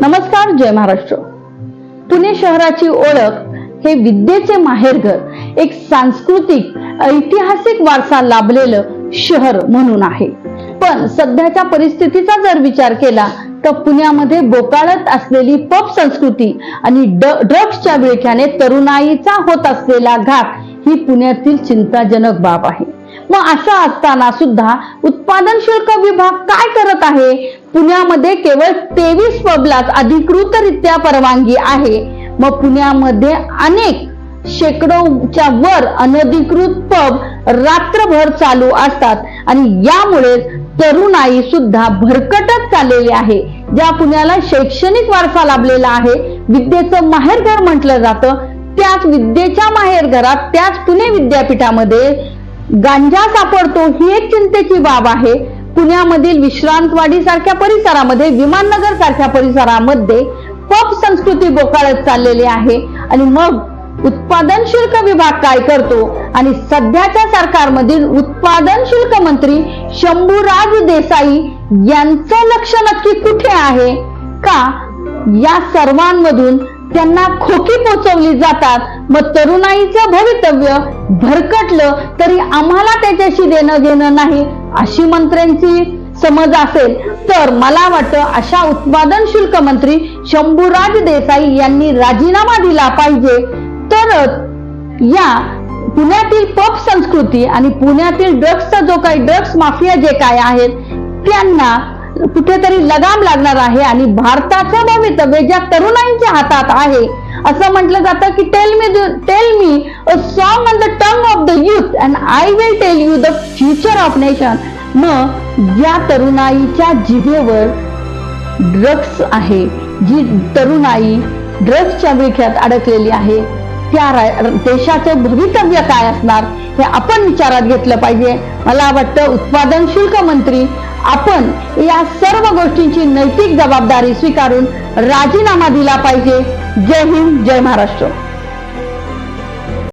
नमस्कार जय महाराष्ट्र. पुणे शहराची ओळख हे विद्येचे माहेरघर एक सांस्कृतिक ऐतिहासिक वारसा लाभलेलं शहर म्हणून आहे. पण सध्याच्या परिस्थितीचा जर विचार केला तर पुण्यामध्ये बोकाळत असलेली पब संस्कृती आणि ड- ड्रग्सच्या विळख्याने तरुणाईचा होत असलेला घात ही पुण्यातील चिंताजनक बाब आहे. मग असं असताना सुद्धा उत्पादन शुल्क विभाग काय करत आहे? पुण्यामध्ये केवळ तेवीस पबलाच अधिकृतरित्या परवानगी आहे. मग पुण्यामध्ये अनेक शेकडोच्या वर अनधिकृत पब रात्रभर चालू असतात. आणि यामुळे तरुणाई सुद्धा भरकटत चाललेली आहे. ज्या पुण्याला शैक्षणिक वारसा लाभलेला आहे विद्येचं माहेरघर म्हटलं जातं त्याच विद्येच्या माहेरघरात त्याच पुणे विद्यापीठामध्ये गांजा सापडतो ही एक चिंतेची बाब आहे. पुण्यामधील विश्रांतवाडी सारख्या परिसरामध्ये विमाननगर सारख्या परिसरामध्ये पब संस्कृती बोकाळत चाललेली आहे. आणि मग उत्पादन शुल्क विभाग काय करतो? आणि सध्याच्या सरकारमधील उत्पादन शुल्क मंत्री शंभूराज देसाई यांचं लक्ष नक्की कुठे आहे? का या सर्वांमधून त्यांना खोकी पोचवली जातात. मग तरुणाईचं भवितव्य भरकटलं तरी आम्हाला त्याच्याशी देणं घेणं नाही अशी मंत्र्यांची समज असेल. तर मला वाटतं अशा उत्पादन शुल्क मंत्री शंभूराज देसाई यांनी राजीनामा दिला पाहिजे. तरच या पुण्यातील पब संस्कृती आणि पुण्यातील ड्रग्सचा जो काही ड्रग्स माफिया जे काय आहेत त्यांना कुठेतरी लगाम लागणार आहे आणि भारताचं भवितव्य ज्या तरुणांच्या हातात आहे असं म्हटलं जातं की tell me tell me a song on the tongue of the youth and I will tell you the future of nation मग या तरुणाईच्या जिभेवर ड्रग्स आहे जी तरुणाई ड्रग्सच्या विळख्यात अडकलेली आहे त्या देशाचं भवितव्य काय असणार हे आपण विचारात घेतलं पाहिजे. मला वाटतं उत्पादन शुल्क मंत्री आपण या सर्व गोष्टींची नैतिक जबाबदारी स्वीकारून राजीनामा दिला पाहिजे. जय हिंद जय महाराष्ट्र.